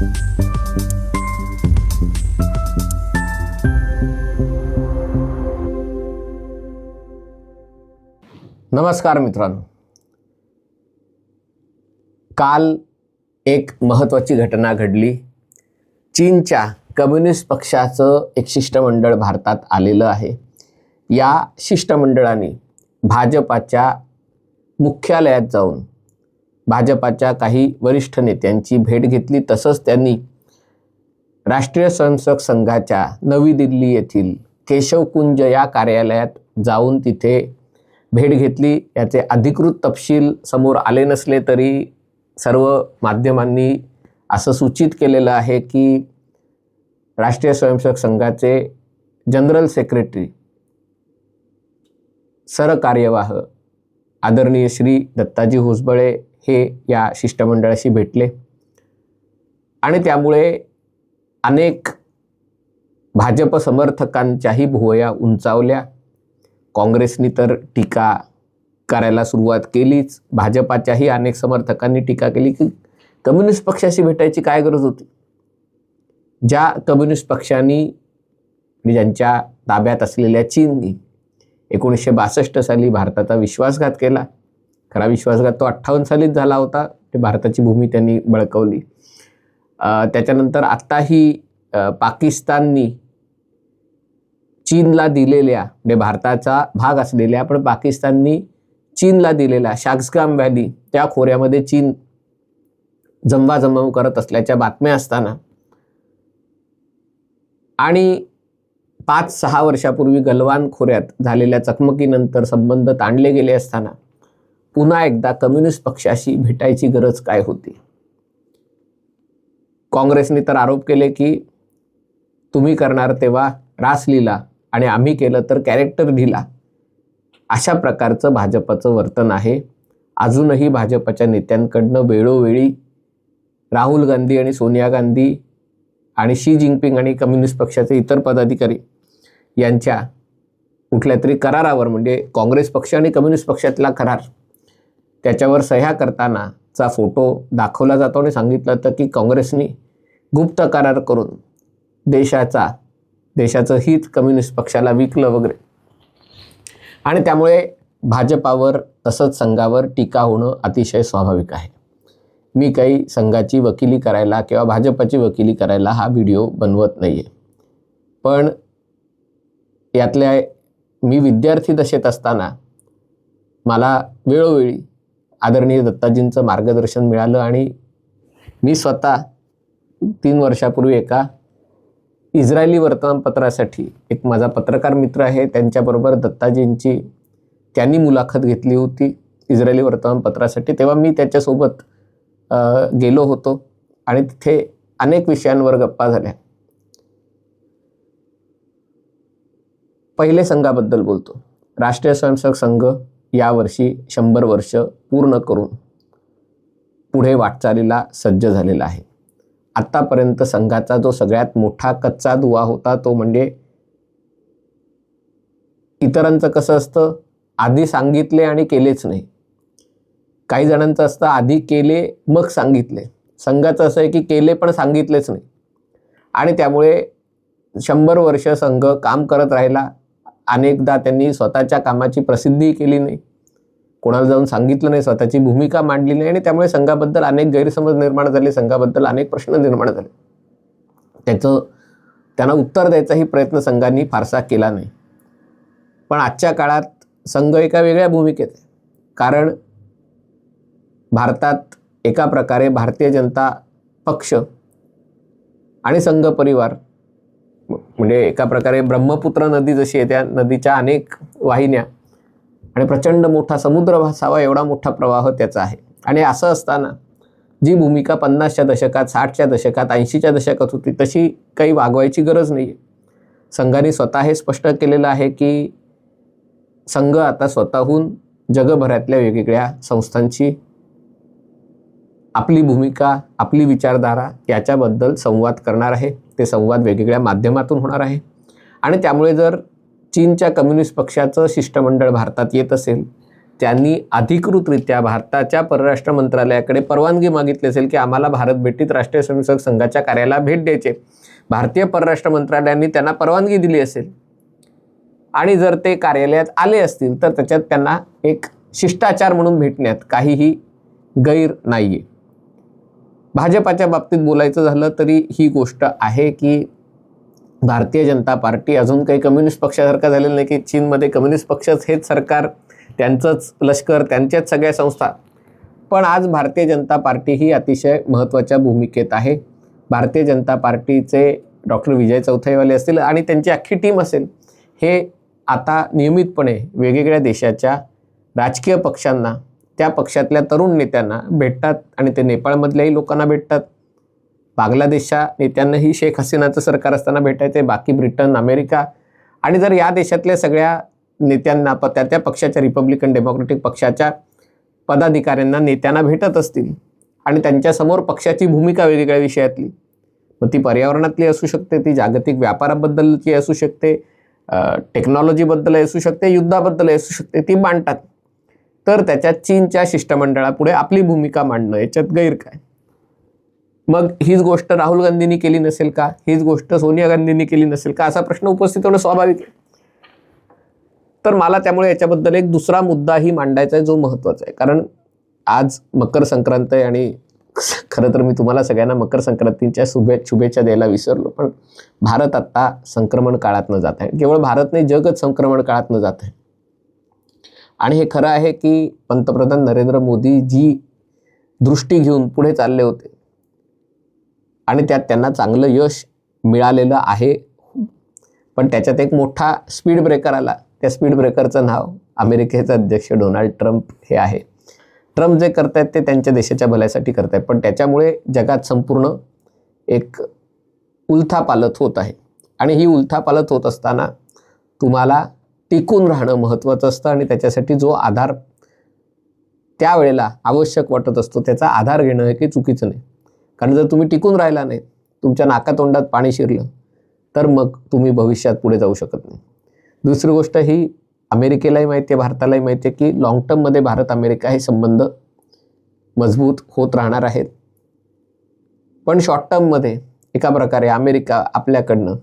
नमस्कार मित्रांनो. काल एक महत्त्वाची घटना घडली. चीनच्या कम्युनिस्ट पक्षाचं एक शिष्टमंडळ भारतात आलेलं आहे. या शिष्टमंडळाने भाजपाच्या मुख्यालयात जाऊन भाजपाच्या काही वरिष्ठ नेत्यांची भेट घेतली. तसंच त्यांनी राष्ट्रीय स्वयंसेवक संघाच्या नवी दिल्ली येथील केशवकुंज या कार्यालयात जाऊन तिथे भेट घेतली. याचे अधिकृत तपशील समोर आले नसले तरी सर्व माध्यमांनी असं सूचित केलेलं आहे की राष्ट्रीय स्वयंसेवक संघाचे जनरल सेक्रेटरी सरकार्यवाह आदरणीय श्री दत्ताजी होसबळे हे या शिष्टमंडळाशी भेटले. आणि त्यामुळे अनेक भाजप समर्थकांच्याही भुवया उंचावल्या. काँग्रेसनी तर टीका करायला सुरुवात केलीच. भाजपाच्याही अनेक समर्थकांनी टीका केली की कम्युनिस्ट पक्षाशी भेटायची काय गरज होती? ज्या कम्युनिस्ट पक्षांनी आणि ज्यांच्या ताब्यात असलेल्या चीननी एकोणीसशे बासष्ट साली भारताचा विश्वासघात केला खरा विश्वासघात तो अठ्ठावन्न सालीच झाला होता ते भारताची भूमी त्यांनी बळकवली. त्याच्यानंतर आत्ताही पाकिस्ताननी चीनला दिलेल्या म्हणजे भारताचा भाग असलेल्या पण पाकिस्ताननी चीनला दिलेल्या शाक्सगाम व्हॅली त्या खोऱ्यामध्ये चीन जमवाजमव करत असल्याच्या बातम्या असताना आणि पाच सहा वर्षापूर्वी गलवान खोऱ्यात झालेल्या चकमकीनंतर संबंध ताणले गेले असताना पुन्हा एकदा कम्युनिस्ट पक्षाशी भेटायची गरज काय होती? काँग्रेसने तर आरोप केले की तुम्ही करणार तेव्हा रासलीला आणि आम्ही केलं तर कॅरेक्टर ढिला. अशा प्रकारचं भाजपचं वर्तन आहे. अजूनही भाजपच्या नेत्यांकडनं वेळोवेळी राहुल गांधी आणि सोनिया गांधी आणि शी जिनपिंग आणि कम्युनिस्ट पक्षाचे इतर पदाधिकारी यांच्या कुठल्या तरी करारावर म्हणजे काँग्रेस पक्ष आणि कम्युनिस्ट पक्षातला करार त्याच्यावर सह्या करतानाचा फोटो दाखवला जातो आणि सांगितलं होतं की काँग्रेसनी गुप्त करार करून देशाचा देशाचं हित कम्युनिस्ट पक्षाला विकलं वगैरे. आणि त्यामुळे भाजपावर तसंच संघावर टीका होणं अतिशय स्वाभाविक आहे. मी काही संघाची वकिली करायला किंवा भाजपाची वकिली करायला हा व्हिडिओ बनवत नाही आहे पण यातल्या मी विद्यार्थी दशेत असताना मला वेळोवेळी आदरणीय दत्ताजींचं मार्गदर्शन मिळालं आणि मी स्वतः तीन वर्षापूर्वी एका इस्रायली वर्तमानपत्रासाठी एक माझा पत्रकार मित्र आहे त्यांच्याबरोबर दत्ताजींची त्यांनी मुलाखत घेतली होती इस्रायली वर्तमानपत्रासाठी. तेव्हा मी त्याच्यासोबत गेलो होतो आणि तिथे अनेक विषयांवर गप्पा झाल्या. पहिले संघाबद्दल बोलतो. राष्ट्रीय स्वयंसेवक संघ यावर्षी शंभर वर्ष पूर्ण करून पुढे वाटचालीला सज्ज झालेला आहे. आत्तापर्यंत संघाचा जो सगळ्यात मोठा कच्चा दुवा होता तो म्हणजे इतरांचं कसं असतं? आधी सांगितले आणि केलेच नाही. काही जणांचं असतं आधी केले मग सांगितले. संघाचं असं आहे की केले पण सांगितलेच नाही. आणि त्यामुळे शंभर वर्ष संघ काम करत राहिला अनेकदा त्यांनी स्वतःच्या कामाची प्रसिद्धी केली नाही. कोणाला जाऊन सांगितलं नाही स्वतःची भूमिका मांडली नाही आणि त्यामुळे संघाबद्दल अनेक गैरसमज निर्माण झाले संघाबद्दल अनेक प्रश्न निर्माण झाले. त्याचं त्यांना उत्तर द्यायचाही प्रयत्न संघांनी फारसा केला नाही. पण आजच्या काळात संघ एका वेगळ्या भूमिकेत आहे. कारण भारतात एका प्रकारे भारतीय जनता पक्ष आणि संघ परिवार म्हणजे एका प्रकारे ब्रह्मपुत्र नदी जशी आहे त्या नदीच्या अनेक वाहिन्या आणि प्रचंड मोठा समुद्र भासावा एवढा मोठा प्रवाह त्याचा आहे. आणि असं असताना जी भूमिका पन्नासच्या दशकात साठच्या दशकात ऐंशीच्या दशकात होती तशी काही वागवायची गरज नाही आहे संघाने स्वतः हे स्पष्ट केलेलं आहे की संघ आता स्वतःहून जगभरातल्या वेगवेगळ्या संस्थांची आपली भूमिका आपली विचारधारा याच्याबद्दल संवाद करणार आहे. ते संवाद वेगवेगळ्या माध्यमातून होणार आहे. आणि त्यामुळे जर चीनच्या कम्युनिस्ट पक्षाचं शिष्टमंडळ भारतात येत असेल त्यांनी अधिकृतरित्या भारताच्या परराष्ट्र मंत्रालयाकडे परवानगी मागितली असेल की आम्हाला भारत भेटीत राष्ट्रीय स्वयंसेवक संघाच्या कार्याला भेट द्यायचे भारतीय परराष्ट्र मंत्रालयाने त्यांना परवानगी दिली असेल. आणि जर ते कार्यालयात आले असतील तर त्याच्यात त्यांना एक शिष्टाचार म्हणून भेटण्यात काहीही गैर नाही आहे भाजपाच्या बाबतीत बोलायचं झालं तरी ही गोष्ट आहे की भारतीय जनता पार्टी अजून काही कम्युनिस्ट पक्षासारखा झालेलं नाही की चीनमध्ये कम्युनिस्ट पक्षच हेच सरकार त्यांचंच लष्कर त्यांच्याच सगळ्या संस्था. पण आज भारतीय जनता पार्टी ही अतिशय महत्त्वाच्या भूमिकेत आहे. भारतीय जनता पार्टीचे डॉक्टर विजय चौथाईवाले असतील आणि त्यांची अख्खी टीम असेल हे आता नियमितपणे वेगवेगळ्या देशाच्या राजकीय पक्षांना त्या पक्षातल्या तरुण नेत्यांना भेटतात आणि ते नेपाळमधल्याही लोकांना भेटतात. बांगलादेशच्या नेत्यांनाही शेख हसीनाचं सरकार असताना भेटायचे बाकी ब्रिटन अमेरिका. आणि जर या देशातल्या सगळ्या नेत्यांना प त्या त्या पक्षाच्या रिपब्लिकन डेमोक्रेटिक पक्षाच्या पदाधिकाऱ्यांना नेत्यांना भेटत असतील आणि त्यांच्यासमोर पक्षाची भूमिका वेगवेगळ्या विषयातली मग ती पर्यावरणातली असू शकते ती जागतिक व्यापाराबद्दलची असू शकते टेक्नॉलॉजीबद्दल असू शकते युद्धाबद्दल असू शकते ती मांडतात. तर त्याच्यात चीनच्या शिष्टमंडळापुढे आपली भूमिका मांडणं याच्यात गैर काय मग हीच गोष्ट राहुल गांधींनी केली नसेल का? हीच गोष्ट सोनिया गांधींनी केली नसेल का? असा प्रश्न उपस्थित होणं स्वाभाविक आहे. तर मला त्यामुळे याच्याबद्दल एक दुसरा मुद्दाही मांडायचा आहे जो महत्त्वाचा आहे. कारण आज मकर संक्रांत आहे आणि खरं तर मी तुम्हाला सगळ्यांना मकर संक्रांतीच्या शुभे शुभेच्छा द्यायला विसरलो पण भारत आत्ता संक्रमण काळातनं जात आहे. केवळ भारत नाही जगच संक्रमण काळातनं जात आहे. आणि हे खरं आहे की पंतप्रधान नरेंद्र मोदी जी दृष्टी घेऊन पुढे चालले होते आणि त्यात त्यांना चांगलं यश मिळालेलं आहे. पण त्याच्यात एक मोठा स्पीड ब्रेकर आला. त्या स्पीड ब्रेकरचं नाव अमेरिकेचे अध्यक्ष डोनाल्ड ट्रम्प हे आहे. ट्रम्प जे करत आहेत ते त्यांच्या देशाच्या भल्यासाठी आहेत पण त्याच्यामुळे जगात संपूर्ण एक उलथापालत होत आहे. आणि ही उलथापालत होत असताना तुम्हाला टिकून राहणं महत्त्वाचं असतं आणि त्याच्यासाठी जो आधार त्यावेळेला आवश्यक वाटत असतो त्याचा आधार घेणं हे काही चुकीचं नाही. कारण जर तुम्ही टिकून राहिला नाही तुमच्या नाकातोंडात पाणी शिरलं तर मग तुम्ही भविष्यात पुढे जाऊ शकत नाही. दुसरी गोष्ट ही अमेरिकेलाही माहिती आहे भारतालाही माहिती आहे की लाँग टर्ममध्ये भारत अमेरिका हे संबंध मजबूत होत राहणार आहेत. पण शॉर्ट टर्ममध्ये एका प्रकारे अमेरिका आपल्याकडनं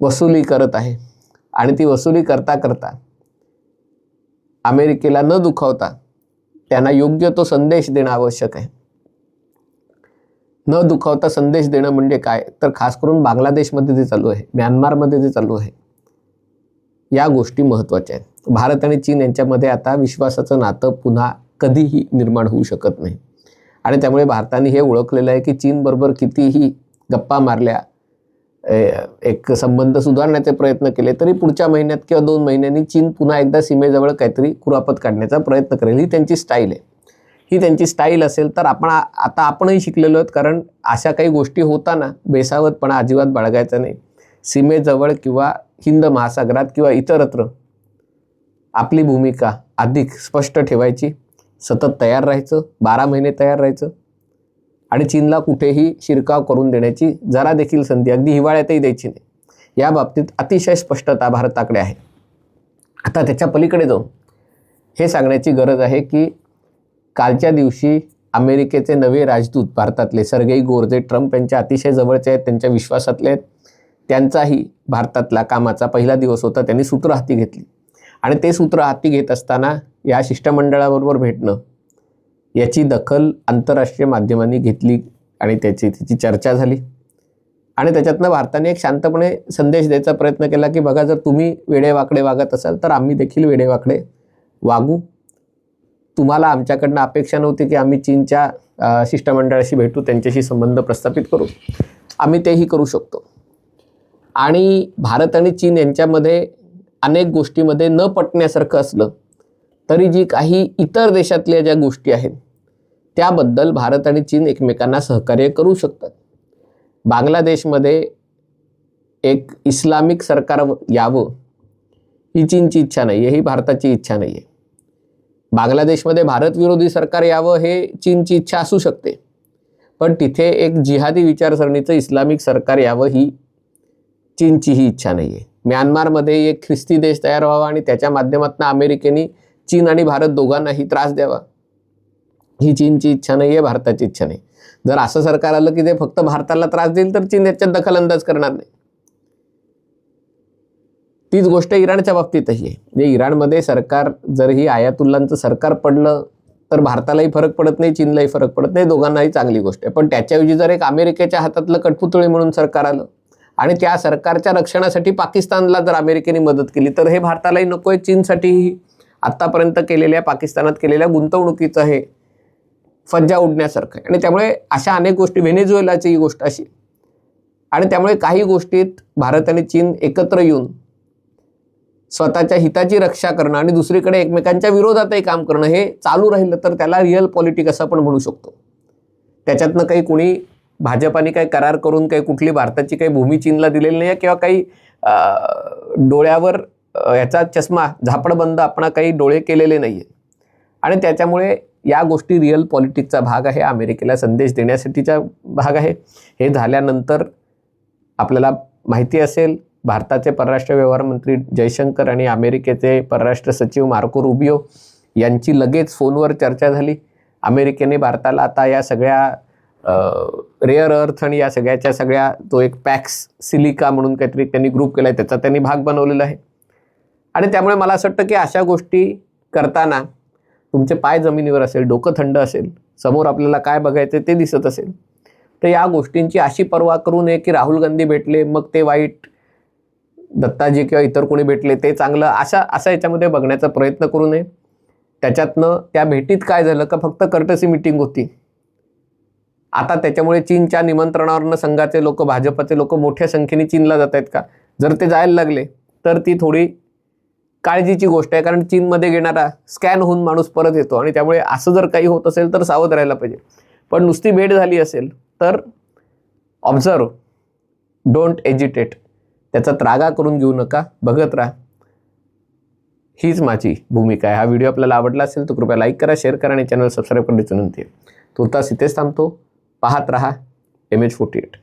वसुली करत आहे. आणि ती वसुली करता करता अमेरिकेला न दुखावता त्यांना योग्य तो संदेश देणं आवश्यक आहे. न दुखावता संदेश देणं म्हणजे काय? तर खास करून बांगलादेशमध्ये जे चालू आहे म्यानमारमध्ये जे चालू आहे या गोष्टी महत्त्वाच्या आहेत. भारत आणि चीन यांच्यामध्ये आता विश्वासाचं नातं पुन्हा कधीही निर्माण होऊ शकत नाही. आणि त्यामुळे भारताने हे ओळखलेलं आहे की चीनबरोबर कितीही गप्पा मारल्या एक संबंध सुधारण्याचे प्रयत्न केले तरी पुढच्या महिन्यात किंवा दोन महिन्यांनी चीन पुन्हा एकदा सीमेजवळ काहीतरी कुरापत काढण्याचा प्रयत्न करेल. ही त्यांची स्टाईल आहे. ही त्यांची स्टाईल असेल तर आपण आता आपणही शिकलेलो आहोत कारण अशा काही गोष्टी होताना बेसावतपणा अजिबात बाळगायचा नाही. सीमेजवळ किंवा हिंद महासागरात किंवा इतरत्र आपली भूमिका अधिक स्पष्ट ठेवायची सतत तयार राहायचं बारा महिने तयार राहायचं आणि चीनला कुठेही शिरकाव करून देण्याची जरा देखील संधी अगदी हिवाळ्यातही द्यायची नाही. या बाबतीत अतिशय स्पष्टता भारताकडे आहे. आता त्याच्या पलीकडे जाऊन हे सांगण्याची गरज आहे की कालच्या दिवशी अमेरिकेचे नवे राजदूत भारतातले सरगई गोरजे ट्रम्प यांच्या अतिशय जवळचे आहेत त्यांच्या विश्वासातले आहेत. त्यांचाही भारतातला कामाचा पहिला दिवस होता त्यांनी सूत्र हाती घेतली. आणि ते सूत्र हाती घेत असताना या शिष्टमंडळाबरोबर भेटणं याची दखल आंतरराष्ट्रीय माध्यमांनी घेतली आणि त्याची त्याची चर्चा झाली. आणि त्याच्यातनं भारताने एक शांतपणे संदेश द्यायचा प्रयत्न केला की बघा जर तुम्ही वेडेवाकडे वागत असाल तर आम्ही देखील वेडेवाकडे वागू. तुम्हाला आमच्याकडनं अपेक्षा नव्हती की आम्ही चीनच्या शिष्टमंडळाशी भेटू त्यांच्याशी संबंध प्रस्थापित करू. आम्ही तेही करू शकतो. आणि भारत आणि चीन यांच्यामध्ये अनेक गोष्टीमध्ये न पटण्यासारखं असलं तरी जी काही इतर देशातल्या ज्या गोष्टी आहेत त्याबद्दल भारत आणि चीन एकमेकांना सहकार्य करू शकतात. बांगलादेशमध्ये एक इस्लामिक सरकार यावं ही चीनची इच्छा नाही आहे ही भारताची इच्छा नाही आहे बांगलादेशमध्ये भारत विरोधी सरकार यावं हे चीनची इच्छा असू शकते पण तिथे एक जिहादी विचारसरणीचं इस्लामिक सरकार यावं ही चीनची ही इच्छा नाही आहे म्यानमारमध्ये एक ख्रिस्ती देश तयार व्हावा आणि त्याच्या माध्यमातून अमेरिकेने चीन आणि भारत दोघांनाही त्रास द्यावा. ही चीनची इच्छा नाही आहे भारताची इच्छा नाही. जर असं सरकार आलं की ते फक्त भारताला त्रास देईल तर चीन याच्यात दखलंदाज करणार नाही. तीच गोष्ट इराणच्या बाबतीतही आहे. म्हणजे इराणमध्ये सरकार जर ही आयातुल्लांचं सरकार पडलं तर भारतालाही फरक पडत नाही चीनलाही फरक पडत नाही दोघांनाही चांगली गोष्ट आहे. पण त्याच्याऐवजी जर एक अमेरिकेच्या हातातलं कठपुतळी म्हणून सरकार आलं आणि त्या सरकारच्या रक्षणासाठी पाकिस्तानला जर अमेरिकेने मदत केली तर हे भारतालाही नको आहे चीनसाठीही आत्तापर्यंत केलेल्या पाकिस्तानात केलेल्या गुंतवणुकीचं हे फज्जा उडण्यासारखं आहे. आणि त्यामुळे अशा अनेक गोष्टी व्हेनेझुएलाची ही गोष्ट अशी. आणि त्यामुळे काही गोष्टीत भारत आणि चीन एकत्र येऊन स्वतःच्या हिताची रक्षा करणं आणि दुसरीकडे एकमेकांच्या विरोधातही काम करणं हे चालू राहिलं तर त्याला रिअल पॉलिटिक असं आपण म्हणू शकतो. त्याच्यातनं काही कुणी भाजपाने काही करार करून काही कुठली भारताची काही भूमी चीनला दिलेली नाही आहे किंवा काही डोळ्यावर याचा चष्मा झापडबंद आपण काही डोळे केलेले नाही आहे आणि त्याच्यामुळे या गोष्टी रिअल पॉलिटिक्सचा भाग आहे अमेरिकेला संदेश देण्यासाठीचा भाग आहे. हे झाल्यानंतर आपल्याला माहिती असेल भारताचे परराष्ट्र व्यवहार मंत्री जयशंकर आणि अमेरिकेचे परराष्ट्र सचिव मार्को रुबियो यांची लगेच फोनवर चर्चा झाली. अमेरिकेने भारताला आता या सगळ्या रेअर अर्थ आणि या सगळ्याच्या सगळ्या तो एक पॅक्स सिलिका म्हणून काहीतरी त्यांनी ग्रुप केला आहे त्याचा त्यांनी भाग बनवलेला आहे. आणि त्यामुळे मला असं वाटतं की अशा गोष्टी करताना तुमचे पाय जमिनीवर असेल डोकं थंड असेल समोर आपल्याला काय बघायचं ते दिसत असेल तर या गोष्टींची अशी पर्वा करू नये की राहुल गांधी भेटले मग ते वाईट दत्ताजी किंवा इतर कोणी भेटले ते चांगलं अशा असा याच्यामध्ये बघण्याचा प्रयत्न करू नये. त्याच्यातनं त्या भेटीत काय झालं का फक्त कर्टसी मिटिंग होती. आता त्याच्यामुळे चीनच्या निमंत्रणावरनं संघाचे लोक भाजपाचे लोक मोठ्या संख्येने चीनला जात आहेत का? जर ते जायला लागले तर ती थोडी काळजीची गोष्ट आहे कारण चीनमध्ये घेणारा स्कॅन होऊन माणूस परत येतो आणि त्यामुळे असं जर काही होत असेल तर सावध राहायला पाहिजे. पण नुसती भेट झाली असेल तर ऑब्झर्व डोंट एजिटेट त्याचा त्रागा करून घेऊ नका बघत राहा. हीच माझी भूमिका आहे. हा व्हिडिओ आपल्याला आवडला असेल तर कृपया लाईक करा शेअर करा आणि चॅनल सबस्क्राईब करण्याची विनंती आहे. तुर्तास इथेच थांबतो. पाहत रहा. M H forty eight